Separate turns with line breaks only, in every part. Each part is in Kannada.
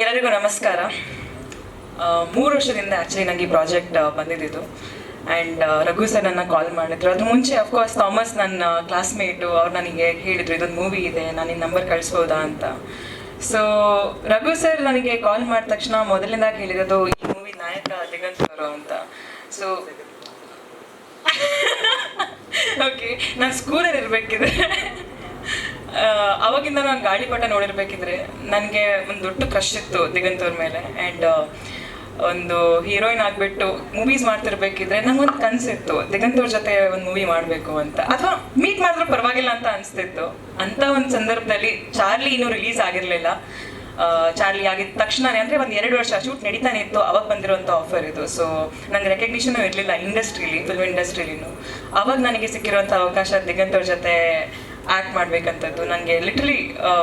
ಎಲ್ಲರಿಗೂ ನಮಸ್ಕಾರ. ಮೂರು ವರ್ಷದಿಂದ ಆ್ಯಕ್ಚುಲಿ ನನಗೆ ಈ ಪ್ರಾಜೆಕ್ಟ್ ಬಂದಿದ್ದು ಆ್ಯಂಡ್ ರಘು ಸರ್ ನನ್ನ ಕಾಲ್ ಮಾಡಿದ್ರು. ಅದು ಮುಂಚೆ ಅಫ್ಕೋರ್ಸ್ ಥಾಮಸ್ ನನ್ನ ಕ್ಲಾಸ್ಮೇಟು ಅವ್ರು ನನಗೆ ಹೇಳಿದ್ರು, ಇದೊಂದು ಮೂವಿ ಇದೆ, ನಾನು ನಿನ್ನ ನಂಬರ್ ಕಳಿಸ್ಬೋದಾ? ಅಂತ. ಸೊ ರಘು ಸರ್ ನನಗೆ ಕಾಲ್ ಮಾಡಿದ ತಕ್ಷಣ ಮೊದಲಿಂದ ಹೇಳಿರೋದು ಈ ಮೂವಿ ನಾಯಕ ದಿಗಂತ್ ಅವರು ಅಂತ. ಸೊ ಓಕೆ ನಾನು ಸ್ಕೂಲಲ್ಲಿ ಇರಬೇಕಿದ್ರೆ ಅವಾಗಿಂದ ನಾನು ಗಾಳಿಪಟ ನೋಡಿರ್ಬೇಕಿದ್ರೆ ನನಗೆ ಒಂದು ದೊಡ್ಡ ಕ್ರಶ್ ಇತ್ತು ದಿಗಂತ್ ಅವ್ರ ಮೇಲೆ. ಆ್ಯಂಡ್ ಒಂದು ಹೀರೋಯಿನ್ ಆಗಿಬಿಟ್ಟು ಮೂವೀಸ್ ಮಾಡ್ತಿರ್ಬೇಕಿದ್ರೆ ನಂಗೊಂದು ಕನಸಿತ್ತು. ದಿಗಂತ್ ಅವ್ರ ಜೊತೆ ಒಂದು ಮೂವಿ ಮಾಡಬೇಕು ಅಂತ. ಅಥವಾ ಮೀಟ್ ಮಾಡಿದ್ರೆ ಪರವಾಗಿಲ್ಲ ಅಂತ ಅನಿಸ್ತಿತ್ತು. ಅಂತ ಒಂದು ಸಂದರ್ಭದಲ್ಲಿ ಚಾರ್ಲಿ ಇನ್ನೂ ರಿಲೀಸ್ ಆಗಿರಲಿಲ್ಲ. ಚಾರ್ಲಿ ಆಗಿದ ತಕ್ಷಣನೇ, ಅಂದರೆ ಒಂದು ಎರಡು ವರ್ಷ ಶೂಟ್ ನಡೀತಾನೆ ಇತ್ತು. ಅವಾಗ ಬಂದಿರೋಂಥ ಆಫರ್ ಇದು. ಸೊ ನಂಗೆ ರೆಕಗ್ನಿಷನ್ ಇರಲಿಲ್ಲ ಇಂಡಸ್ಟ್ರಿಲಿ ಫಿಲ್ಮ್ ಇಂಡಸ್ಟ್ರೀಲಿನೂ ಅವಾಗ ನನಗೆ ಸಿಕ್ಕಿರುವಂಥ ಅವಕಾಶ ದಿಗಂತ್ ಅವ್ರ ಜೊತೆ ಆ್ಯಕ್ಟ್ ಮಾಡ್ಬೇಕಂತದ್ದು. ನನಗೆ ಲಿಟ್ರಲಿ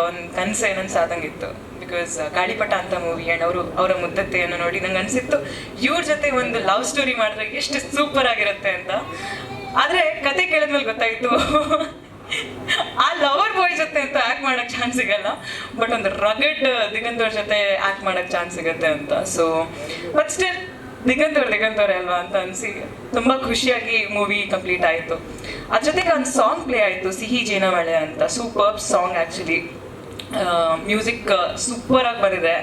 ಒಂದು ಕನಸು ನನ್ನ ಸಾದಂಗಿತ್ತು. ಬಿಕಾಸ್ ಗಾಳಿಪಟ ಅಂತ ಮೂವಿ ಆ್ಯಂಡ್ ಅವರು, ಅವರ ಮುದ್ದತೆಯನ್ನು ನೋಡಿ ನಂಗೆ ಅನಿಸಿತ್ತು, ಇವ್ರ ಜೊತೆ ಒಂದು ಲವ್ ಸ್ಟೋರಿ ಮಾಡಿದ್ರೆ ಎಷ್ಟು ಸೂಪರ್ ಆಗಿರುತ್ತೆ ಅಂತ. ಆದರೆ ಕತೆ ಕೇಳಿದ್ಮೇಲೆ ಗೊತ್ತಾಯಿತು. ಆ ಲವರ್ ಬಾಯ್ ಜೊತೆ ಅಂತ ಆ್ಯಕ್ಟ್ ಮಾಡೋಕ್ಕೆ ಚಾನ್ಸ್ ಸಿಗಲ್ಲ. ಬಟ್ ಒಂದು ರಗಡ್ ದಿಗಂತವ್ರ ಜೊತೆ ಆ್ಯಕ್ಟ್ ಮಾಡೋಕ್ಕೆ ಚಾನ್ಸ್ ಸಿಗುತ್ತೆ ಅಂತ. ಸೊ ಬಟ್ ಸ್ಟಿಲ್ ದಿಗಂತವ್ರು ದಿಗಂತವ್ರೆ ಅಲ್ವಾ ಅಂತ ಅನಿಸಿ ತುಂಬ ಖುಷಿಯಾಗಿ ಮೂವಿ ಕಂಪ್ಲೀಟ್ ಆಯಿತು. ಅದ್ರ ಜೊತೆಗೆ ಒಂದು ಸಾಂಗ್ ಪ್ಲೇ ಆಯಿತು, ಸಿಹಿ ಜೇನಮಳೆ ಅಂತ. Super song actually music super ಆಗಿ ಬಂದಿದೆ.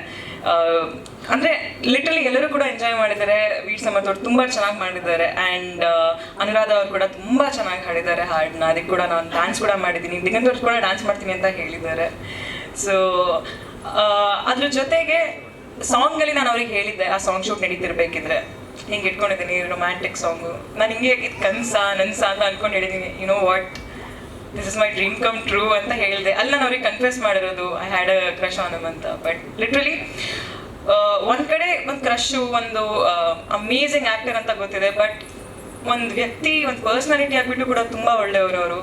ಅಂದರೆ ಲಿಟ್ರಲಿ ಎಲ್ಲರೂ ಕೂಡ ಎಂಜಾಯ್ ಮಾಡಿದ್ದಾರೆ. ವೀಟ್ ಸಮತ್ ಅವ್ರು ತುಂಬಾ ಚೆನ್ನಾಗಿ ಮಾಡಿದ್ದಾರೆ. ಆ್ಯಂಡ್ ಅನುರಾಧ ಅವ್ರು ಕೂಡ ತುಂಬಾ ಚೆನ್ನಾಗಿ ಹಾಡಿದ್ದಾರೆ ಹಾಡನ್ನ. ಅದಕ್ಕೆ ಕೂಡ ನಾನು ಡ್ಯಾನ್ಸ್ ಕೂಡ ಮಾಡಿದ್ದೀನಿ. ದಿಗಂತ್ ಕೂಡ ಡ್ಯಾನ್ಸ್ ಮಾಡ್ತೀನಿ ಅಂತ ಹೇಳಿದ್ದಾರೆ. ಸೊ ಅದ್ರ ಜೊತೆಗೆ ಸಾಂಗಲ್ಲಿ ನಾನು ಅವ್ರಿಗೆ ಹೇಳಿದ್ದೆ, ಆ ಸಾಂಗ್ ಶೂಟ್ ನಡೀತಿರ್ಬೇಕಿದ್ರೆ. ಹಿಂಗೆ ಇಟ್ಕೊಂಡಿದ್ದೀನಿ ರೊಮ್ಯಾಂಟಿಕ್ ಸಾಂಗು ನಾನು ಹಿಂಗೆ ಇದು ಕನ್ಸ, ನನ್ಸ ಅಂತ ಅನ್ಕೊಂಡು ಹೇಳಿದ್ದೀನಿ you know what this is my dream come true ಅಂತ ಹೇಳಿದೆ. ಅಲ್ಲಿ ನಾನು ಅವ್ರಿಗೆ ಕನ್ಫ್ಯೂಸ್ ಮಾಡಿರೋದು I had a crush on ಅಂತ. ಬಟ್ ಲಿಟ್ರಲಿ ಒಂದು ಕಡೆ ಒಂದು ಕ್ರಶು ಒಂದು ಅಮೇಝಿಂಗ್ ಆ್ಯಕ್ಟರ್ ಅಂತ ಗೊತ್ತಿದೆ. ಬಟ್ ಒಂದು ವ್ಯಕ್ತಿ, ಒಂದು ಪರ್ಸ್ನಾಲಿಟಿ ಆಗಿಬಿಟ್ಟು ಕೂಡ ತುಂಬ ಒಳ್ಳೆಯವರು ಅವರು.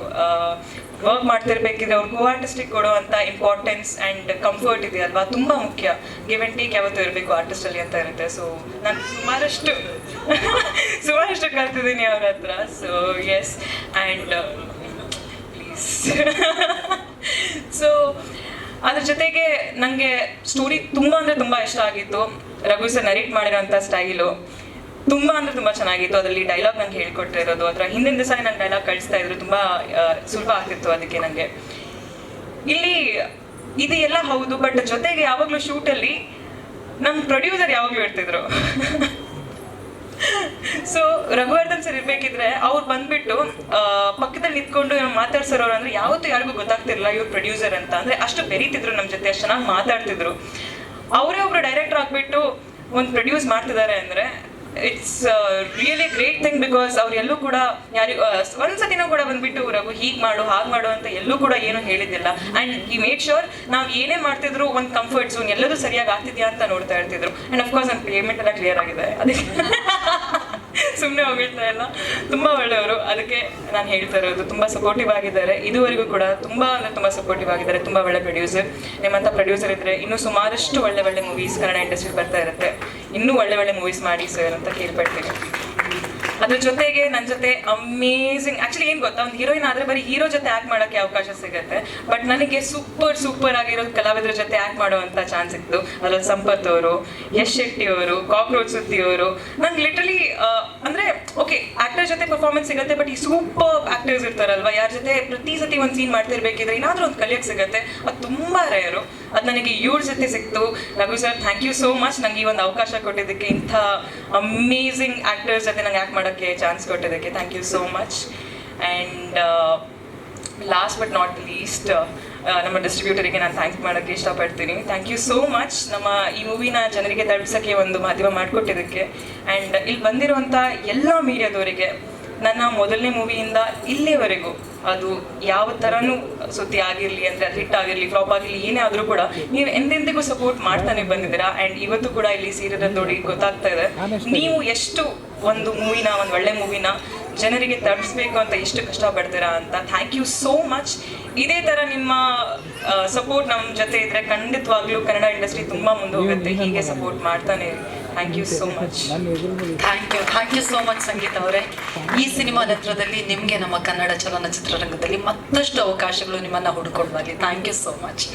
ವರ್ಕ್ ಮಾಡ್ತಿರ್ಬೇಕಿದ್ರೆ ಅವ್ರು ಕೋ ಆರ್ಟಿಸ್ಟಿಗೆ ಕೊಡುವಂಥ ಇಂಪಾರ್ಟೆನ್ಸ್ ಆ್ಯಂಡ್ ಕಂಫರ್ಟ್ ಇದೆಯಲ್ವಾ ತುಂಬ ಮುಖ್ಯ. ಗಿವ್ ಆ್ಯಂಡ್ ಟೇಕ್ ಯಾವತ್ತೂ ಇರಬೇಕು ಆರ್ಟಿಸ್ಟಲ್ಲಿ ಅಂತ ಇರುತ್ತೆ. ಸೊ ನಾನು ಸುಮಾರಷ್ಟು ಸುಮಾರಷ್ಟು ಕಲ್ತಿದ್ದೀನಿ ಅವ್ರ ಹತ್ರ. ಸೊ ಎಸ್ ಪ್ಲೀಸ್ ಸೊ ಅದ್ರ ಜೊತೆಗೆ ನನಗೆ ಸ್ಟೋರಿ ತುಂಬ ಅಂದರೆ ತುಂಬ ಇಷ್ಟ ಆಗಿತ್ತು. ರಘು ಸರ್ ನರೇಟ್ ಮಾಡಿರೋಂಥ ಸ್ಟೈಲು ತುಂಬ ಅಂದ್ರೆ ತುಂಬಾ ಚೆನ್ನಾಗಿತ್ತು. ಅದರಲ್ಲಿ ಡೈಲಾಗ್ ನಂಗೆ ಹೇಳ್ಕೊಟ್ಟಿರೋದು. ಅದರ ಹಿಂದಿನ ದಿವಸ ನಂಗೆ ಡೈಲಾಗ್ ಕಳಿಸ್ತಾ ಇದ್ರು. ತುಂಬಾ ಸುಲಭ ಆಗ್ತಿತ್ತು ಅದಕ್ಕೆ ನನಗೆ ಇಲ್ಲಿ, ಇದು ಎಲ್ಲ ಹೌದು ಬಟ್ ಜೊತೆಗೆ ಯಾವಾಗಲೂ ಶೂಟಲ್ಲಿ ನಮ್ಮ ಪ್ರೊಡ್ಯೂಸರ್ ಯಾವಾಗಲೂ ಇರ್ತಿದ್ರು ಸೊ ರಘುವರ್ಧನ್ ಸರ್ ಇರ್ಬೇಕಿದ್ರೆ ಅವ್ರು ಬಂದ್ಬಿಟ್ಟು ಪಕ್ಕದಲ್ಲಿ ನಿಂತ್ಕೊಂಡು ಮಾತಾಡ್ಸೋರು ಅಂದ್ರೆ ಯಾವತ್ತೂ ಯಾರಿಗೂ ಗೊತ್ತಾಗ್ತಿರ್ಲಿಲ್ಲ ಇವ್ರು ಪ್ರೊಡ್ಯೂಸರ್ ಅಂತ. ಅಂದ್ರೆ ಅಷ್ಟು ಬೆರೀತಿದ್ರು ನಮ್ಮ ಜೊತೆ, ಅಷ್ಟು ಚೆನ್ನಾಗಿ ಮಾತಾಡ್ತಿದ್ರು. ಅವರೇ ಒಬ್ರು ಡೈರೆಕ್ಟರ್ ಆಗ್ಬಿಟ್ಟು ಒಂದು ಪ್ರೊಡ್ಯೂಸ್ ಮಾಡ್ತಿದ್ದಾರೆ ಅಂದ್ರೆ it's really great thing because ಅವ್ರು ಎಲ್ಲೂ ಕೂಡ ಯಾರಿಗೂ ಒಂದ್ಸತಿನೂ ಕೂಡ ಬಂದ್ಬಿಟ್ಟು, ರಘು, ಹೀಗೆ ಮಾಡು, ಹಾಗೆ ಮಾಡು ಅಂತ ಎಲ್ಲೂ ಕೂಡ ಏನು ಹೇಳಿದ್ದಿಲ್ಲ. ಆ್ಯಂಡ್ ಈ ಮೇಕ್ ಶೋರ್ ನಾವು ಏನೇ ಮಾಡ್ತಿದ್ರು ಒಂದು ಕಂಫರ್ಟ್ ಝೋನ್ ಎಲ್ಲದೂ ಸರಿಯಾಗಿ ಆಗ್ತಿದ್ಯಾ ಅಂತ ನೋಡ್ತಾ ಇರ್ತಿದ್ರು. ಆ್ಯಂಡ್ ಅಫ್ಕೋರ್ಸ್ ನನ್ನ ಪೇಮೆಂಟ್ ಎಲ್ಲ ಕ್ಲಿಯರ್ ಆಗಿದೆ. ಅದಕ್ಕೆ ಸುಮ್ಮನೆ ಹೋಗಿರ್ತಾ ಇಲ್ಲ. ತುಂಬ ಒಳ್ಳೆಯವರು. ಅದಕ್ಕೆ ನಾನು ಹೇಳ್ತಾ ಇರೋದು, ತುಂಬ ಸಪೋರ್ಟಿವ್ ಆಗಿದ್ದಾರೆ. ಇದುವರೆಗೂ ಕೂಡ ತುಂಬ ಅಂದರೆ ತುಂಬ ಸಪೋರ್ಟಿವ್ ಆಗಿದ್ದಾರೆ. ತುಂಬ ಒಳ್ಳೆ ಪ್ರೊಡ್ಯೂಸರ್ ನಿಮ್ಮಂಥ ಪ್ರೊಡ್ಯೂಸರ್ ಇದ್ದರೆ ಇನ್ನೂ ಸುಮಾರಷ್ಟು ಒಳ್ಳೆ ಒಳ್ಳೆ ಮೂವೀಸ್ ಕನ್ನಡ ಇಂಡಸ್ಟ್ರಿ ಬರ್ತಾ ಇರುತ್ತೆ. ಇನ್ನೂ ಒಳ್ಳೆ ಒಳ್ಳೆ ಮೂವೀಸ್ ಮಾಡಿ ಸರ್ ಅಂತ ಕೇಳ್ಪಡ್ತೀನಿ. ಅದ್ರ ಜೊತೆಗೆ ನನ್ನ ಜೊತೆ ಅಮೇಝಿಂಗ್ ಆಕ್ಚುಲಿ ಏನ್ ಗೊತ್ತಾ? ಒಂದು ಹೀರೋಯಿನ್ ಆದ್ರೆ ಬರೀ ಹೀರೋ ಜೊತೆ ಆಕ್ಟ್ ಮಾಡೋಕೆ ಅವಕಾಶ ಸಿಗುತ್ತೆ. ಬಟ್ ನನಗೆ ಸೂಪರ್ ಸೂಪರ್ ಆಗಿರೋ ಕಲಾವಿದರ ಜೊತೆ ಆಕ್ಟ್ ಮಾಡುವಂತ ಚಾನ್ಸ್ ಇತ್ತು ಅದ್ರಲ್ಲಿ ಸಂಪತ್ ಅವರು, ಯಶ್ ಶೆಟ್ಟಿ ಅವರು, ಕಾಕ್ರೋಚ್ ಸುದ್ದಿ ಅವರು. ನಂಗೆ ಲಿಟ್ರಲಿ ಅಂದ್ರೆ ಓಕೆ ಆಕ್ಟರ್ ಜೊತೆ ಪರ್ಫಾರ್ಮೆನ್ಸ್ ಸಿಗುತ್ತೆ ಬಟ್ ಈ ಸೂಪರ್ ಆಕ್ಟರ್ಸ್ ಇರ್ತಾರಲ್ವಾ? ಯಾರ ಜೊತೆ ಪ್ರತಿ ಸತಿ ಒಂದು ಸೀನ್ ಮಾಡ್ತಿರ್ಬೇಕಿದ್ರೆ ಏನಾದ್ರೂ ಒಂದು ಕಲಿಯಕ್ ಸಿಗುತ್ತೆ. ಅದು ತುಂಬಾ ರೇರು ಅದು ನನಗೆ ಇವ್ರ ಜೊತೆ ಸಿಕ್ತು. Raghu sir thank you so much ನಂಗೆ ಈ ಒಂದು ಅವಕಾಶ ಕೊಟ್ಟಿದ್ದಕ್ಕೆ ಇಂಥ ಅಮೇಝಿಂಗ್ ಆಕ್ಟರ್ಸ್ ಜೊತೆ ನಂಗೆ ಆಕ್ಟ್ ಮಾಡೋಕ್ಕೆ ಚಾನ್ಸ್ ಕೊಟ್ಟಿದ್ದಕ್ಕೆ thank you so much and last but not least ನಮ್ಮ ಡಿಸ್ಟ್ರಿಬ್ಯೂಟರಿಗೆ ನಾನು ಥ್ಯಾಂಕ್ ಮಾಡೋಕ್ಕೆ ಇಷ್ಟಪಡ್ತೀನಿ. ಥ್ಯಾಂಕ್ ಯು ಸೋ ಮಚ್ ನಮ್ಮ ಈ ಮೂವಿನ ಜನರಿಗೆ ತಲುಪಿಸೋಕ್ಕೆ ಒಂದು ಮಾಧ್ಯಮ ಮಾಡಿಕೊಟ್ಟಿದ್ದಕ್ಕೆ. ಆ್ಯಂಡ್ ಇಲ್ಲಿ ಬಂದಿರುವಂಥ ಎಲ್ಲ ಮೀಡಿಯಾದವರಿಗೆ ನನ್ನ ಮೊದಲನೇ ಮೂವಿಯಿಂದ ಇಲ್ಲಿವರೆಗೂ ಅದು ಯಾವ ಥರನೂ ಸುದ್ದಿ ಆಗಿರಲಿ ಅಂದರೆ ಅದು ಹಿಟ್ ಆಗಿರಲಿ ಫ್ಲಾಪ್ ಆಗಿರಲಿ ಏನೇ ಆದರೂ ಕೂಡ ನೀವು ಎಂದೆಂದಿಗೂ ಸಪೋರ್ಟ್ ಮಾಡ್ತಾನೆ ಬಂದಿದ್ದೀರಾ? ಆ್ಯಂಡ್ ಇವತ್ತು ಕೂಡ ಇಲ್ಲಿ ಸೀರಿಯಲ್ ನೋಡಿ ಗೊತ್ತಾಗ್ತಾ ಇದೆ. ನೀವು ಎಷ್ಟು ಒಂದು ಮೂವಿನ ಒಂದು ಒಳ್ಳೆ ಮೂವಿನ ಜನರಿಗೆ ತಡಿಸ್ಬೇಕು ಅಂತ ಎಷ್ಟು ಕಷ್ಟ ಪಡ್ತೀರಾ ಅಂತ ಥ್ಯಾಂಕ್ ಯು ಸೋ ಮಚ್ ಇದೇ ತರ ನಿಮ್ಮ ಸಪೋರ್ಟ್ ನಮ್ಮ ಜೊತೆ ಇದ್ರೆ ಖಂಡಿತವಾಗ್ಲೂ ಕನ್ನಡ ಇಂಡಸ್ಟ್ರಿ ತುಂಬಾ ಮುಂದೆ ಹೋಗುತ್ತೆ. ಹೀಗೆ ಸಪೋರ್ಟ್ ಮಾಡ್ತಾನೆ thank you so much
thank you thank you so much Sangeetha ಅವರೇ. ಈ ಸಿನಿಮಾ ನಂತರದಲ್ಲಿ ನಿಮಗೆ ನಮ್ಮ ಕನ್ನಡ ಚಲನಚಿತ್ರರಂಗದಲ್ಲಿ ಮತ್ತಷ್ಟು ಅವಕಾಶಗಳು ನಿಮ್ಮನ್ನ ಹುಡ್ಕೊಂಡು ಬರಲಿ ಥ್ಯಾಂಕ್ ಯು ಸೋ ಮಚ್